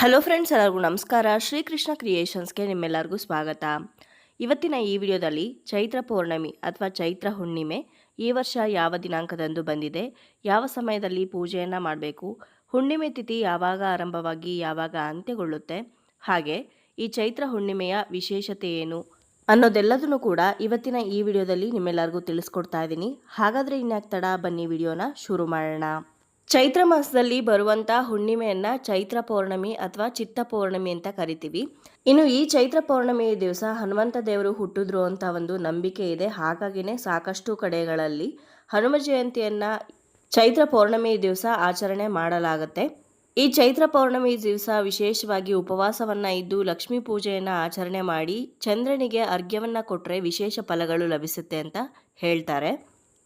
Hello friends ಎಲ್ಲರಿಗೂ ನಮಸ್ಕಾರ. ಶ್ರೀಕೃಷ್ಣ ಕ್ರಿಯೇಷನ್ಸ್ಗೆ ನಿಮ್ಮೆಲ್ಲರಿಗೂ ಸ್ವಾಗತ. ಇವತ್ತಿನ ಈ ವಿಡಿಯೋದಲ್ಲಿ ಚೈತ್ರ ಪೌರ್ಣಮಿ ಅಥವಾ ಚೈತ್ರ ಹುಣ್ಣಿಮೆ ಈ ವರ್ಷ ಯಾವ ದಿನಾಂಕದಂದು ಬಂದಿದೆ, ಯಾವ ಸಮಯದಲ್ಲಿ ಪೂಜೆಯನ್ನು ಮಾಡಬೇಕು, ಹುಣ್ಣಿಮೆ ತಿಥಿ ಯಾವಾಗ ಆರಂಭವಾಗಿ ಯಾವಾಗ ಅಂತ್ಯಗೊಳ್ಳುತ್ತೆ, ಹಾಗೆ ಈ ಚೈತ್ರ ಹುಣ್ಣಿಮೆಯ ವಿಶೇಷತೆ ಏನು ಅನ್ನೋದೆಲ್ಲದನ್ನು ಕೂಡ ಇವತ್ತಿನ ಈ ವಿಡಿಯೋದಲ್ಲಿ ನಿಮ್ಮೆಲ್ಲರಿಗೂ ತಿಳಿಸ್ಕೊಡ್ತಾ ಇದ್ದೀನಿ. ಹಾಗಾದರೆ ಇನ್ಯಾಕೆ ತಡ, ಬನ್ನಿ ವಿಡಿಯೋನ ಶುರು ಮಾಡೋಣ. ಚೈತ್ರ ಮಾಸದಲ್ಲಿ ಬರುವಂಥ ಹುಣ್ಣಿಮೆಯನ್ನ ಚೈತ್ರ ಪೌರ್ಣಮಿ ಅಥವಾ ಚಿತ್ತ ಪೌರ್ಣಮಿ ಅಂತ ಕರಿತೀವಿ. ಇನ್ನು ಈ ಚೈತ್ರ ಪೌರ್ಣಮಿ ದಿವಸ ಹನುಮಂತ ದೇವರು ಹುಟ್ಟಿದ್ರು ಅಂತ ಒಂದು ನಂಬಿಕೆ ಇದೆ. ಹಾಗಾಗಿನೇ ಸಾಕಷ್ಟು ಕಡೆಗಳಲ್ಲಿ ಹನುಮ ಜಯಂತಿಯನ್ನ ಚೈತ್ರ ಪೌರ್ಣಮಿ ದಿವಸ ಆಚರಣೆ ಮಾಡಲಾಗುತ್ತೆ. ಈ ಚೈತ್ರ ಪೌರ್ಣಮಿ ದಿವಸ ವಿಶೇಷವಾಗಿ ಉಪವಾಸವನ್ನ ಇದ್ದು ಲಕ್ಷ್ಮೀ ಪೂಜೆಯನ್ನ ಆಚರಣೆ ಮಾಡಿ ಚಂದ್ರನಿಗೆ ಅರ್ಘ್ಯವನ್ನ ಕೊಟ್ಟರೆ ವಿಶೇಷ ಫಲಗಳು ಲಭಿಸುತ್ತೆ ಅಂತ ಹೇಳ್ತಾರೆ.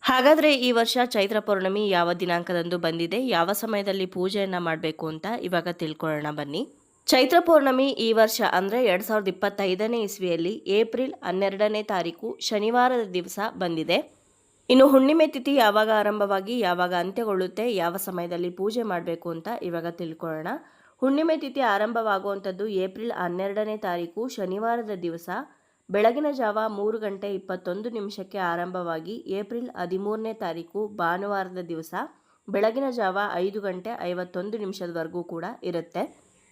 ಹಾಗಾದರೆ ಈ ವರ್ಷ ಚೈತ್ರ ಪೌರ್ಣಮಿ ಯಾವ ದಿನಾಂಕದಂದು ಬಂದಿದೆ? ಯಾವ ಸಮಯದಲ್ಲಿ ಪೂಜೆಯನ್ನು ಮಾಡಬೇಕು ಅಂತ ಇವಾಗ ತಿಳ್ಕೊಳ್ಳೋಣ ಬನ್ನಿ. ಚೈತ್ರ ಪೌರ್ಣಮಿ ಈ ವರ್ಷ ಅಂದರೆ ಎರಡು ಸಾವಿರದ ಇಪ್ಪತ್ತೈದನೇ ಇಸ್ವಿಯಲ್ಲಿ ಏಪ್ರಿಲ್ ಹನ್ನೆರಡನೇ ತಾರೀಕು ಶನಿವಾರದ ದಿವಸ ಬಂದಿದೆ. ಇನ್ನು ಹುಣ್ಣಿಮೆ ತಿಥಿ ಯಾವಾಗ ಆರಂಭವಾಗಿ, ಯಾವಾಗ ಅಂತ್ಯಗೊಳ್ಳುತ್ತೆ, ಯಾವ ಸಮಯದಲ್ಲಿ ಪೂಜೆ ಮಾಡಬೇಕು ಅಂತ ಇವಾಗ ತಿಳ್ಕೊಳ್ಳೋಣ. ಹುಣ್ಣಿಮೆ ತಿಥಿ ಆರಂಭವಾಗುವಂಥದ್ದು ಏಪ್ರಿಲ್ ಹನ್ನೆರಡನೇ ತಾರೀಕು ಶನಿವಾರದ ದಿವಸ. ಬೆಳಗಿನ ಜಾವ ಮೂರು ಗಂಟೆ ಇಪ್ಪತ್ತೊಂದು ನಿಮಿಷಕ್ಕೆ ಆರಂಭವಾಗಿ ಏಪ್ರಿಲ್ ಹದಿಮೂರನೇ ತಾರೀಕು ಭಾನುವಾರದ ದಿವಸ ಬೆಳಗಿನ ಜಾವ ಐದು ಗಂಟೆ ಐವತ್ತೊಂದು ನಿಮಿಷದವರೆಗೂ ಕೂಡ ಇರುತ್ತೆ.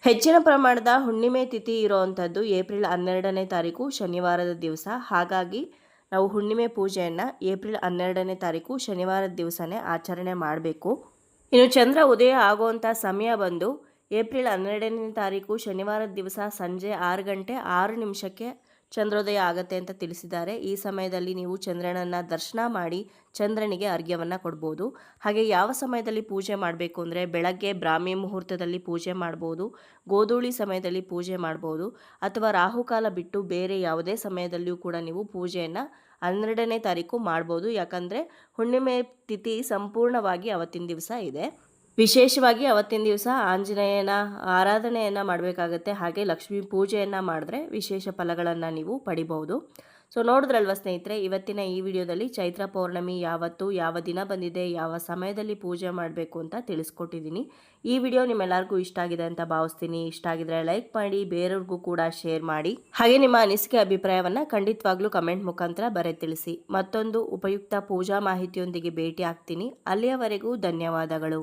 ಹೆಚ್ಚಿನ ಪ್ರಮಾಣದ ಹುಣ್ಣಿಮೆ ತಿಥಿ ಇರುವಂಥದ್ದು ಏಪ್ರಿಲ್ ಹನ್ನೆರಡನೇ ತಾರೀಕು ಶನಿವಾರದ ದಿವಸ. ಹಾಗಾಗಿ ನಾವು ಹುಣ್ಣಿಮೆ ಪೂಜೆಯನ್ನು ಏಪ್ರಿಲ್ ಹನ್ನೆರಡನೇ ತಾರೀಕು ಶನಿವಾರದ ದಿವಸನೇ ಆಚರಣೆ ಮಾಡಬೇಕು. ಇನ್ನು ಚಂದ್ರ ಉದಯ ಆಗುವಂಥ ಸಮಯ ಬಂದು ಏಪ್ರಿಲ್ ಹನ್ನೆರಡನೇ ತಾರೀಕು ಶನಿವಾರದ ದಿವಸ ಸಂಜೆ ಆರು ಗಂಟೆ ಆರು ನಿಮಿಷಕ್ಕೆ ಚಂದ್ರೋದಯ ಆಗತ್ತೆ ಅಂತ ತಿಳಿಸಿದ್ದಾರೆ. ಈ ಸಮಯದಲ್ಲಿ ನೀವು ಚಂದ್ರನನ್ನ ದರ್ಶನ ಮಾಡಿ ಚಂದ್ರನಿಗೆ ಅರ್ಘ್ಯವನ್ನು ಕೊಡ್ಬೋದು. ಹಾಗೆ ಯಾವ ಸಮಯದಲ್ಲಿ ಪೂಜೆ ಮಾಡಬೇಕು ಅಂದರೆ ಬೆಳಗ್ಗೆ ಬ್ರಾಹ್ಮಿ ಮುಹೂರ್ತದಲ್ಲಿ ಪೂಜೆ ಮಾಡ್ಬೋದು, ಗೋಧೂಳಿ ಸಮಯದಲ್ಲಿ ಪೂಜೆ ಮಾಡ್ಬೋದು, ಅಥವಾ ರಾಹುಕಾಲ ಬಿಟ್ಟು ಬೇರೆ ಯಾವುದೇ ಸಮಯದಲ್ಲಿಯೂ ಕೂಡ ನೀವು ಪೂಜೆಯನ್ನು ಹನ್ನೆರಡನೇ ತಾರೀಕು ಮಾಡ್ಬೋದು. ಯಾಕಂದರೆ ಹುಣ್ಣಿಮೆ ತಿಥಿ ಸಂಪೂರ್ಣವಾಗಿ ಅವತ್ತಿನ ದಿವಸ ಇದೆ. ವಿಶೇಷವಾಗಿ ಅವತ್ತಿನ ದಿವಸ ಆಂಜನೇಯನ ಆರಾಧನೆಯನ್ನು ಮಾಡಬೇಕಾಗತ್ತೆ. ಹಾಗೆ ಲಕ್ಷ್ಮೀ ಪೂಜೆಯನ್ನು ಮಾಡಿದ್ರೆ ವಿಶೇಷ ಫಲಗಳನ್ನು ನೀವು ಪಡಿಬಹುದು. ಸೊ ನೋಡಿದ್ರಲ್ವ ಸ್ನೇಹಿತರೆ, ಇವತ್ತಿನ ಈ ವಿಡಿಯೋದಲ್ಲಿ ಚೈತ್ರ ಪೌರ್ಣಮಿ ಯಾವತ್ತು, ಯಾವ ದಿನ ಬಂದಿದೆ, ಯಾವ ಸಮಯದಲ್ಲಿ ಪೂಜೆ ಮಾಡಬೇಕು ಅಂತ ತಿಳಿಸ್ಕೊಟ್ಟಿದ್ದೀನಿ. ಈ ವಿಡಿಯೋ ನಿಮ್ಮೆಲ್ಲರಿಗೂ ಇಷ್ಟ ಆಗಿದೆ ಅಂತ ಭಾವಿಸ್ತೀನಿ. ಇಷ್ಟ ಆಗಿದ್ರೆ ಲೈಕ್ ಮಾಡಿ, ಬೇರೆಯವ್ರಿಗೂ ಕೂಡ ಶೇರ್ ಮಾಡಿ. ಹಾಗೆ ನಿಮ್ಮ ಅನಿಸಿಕೆ ಅಭಿಪ್ರಾಯವನ್ನು ಖಂಡಿತವಾಗ್ಲೂ ಕಮೆಂಟ್ ಮುಖಾಂತರ ಬರೆ ತಿಳಿಸಿ. ಮತ್ತೊಂದು ಉಪಯುಕ್ತ ಪೂಜಾ ಮಾಹಿತಿಯೊಂದಿಗೆ ಭೇಟಿ ಆಗ್ತೀನಿ. ಅಲ್ಲಿಯವರೆಗೂ ಧನ್ಯವಾದಗಳು.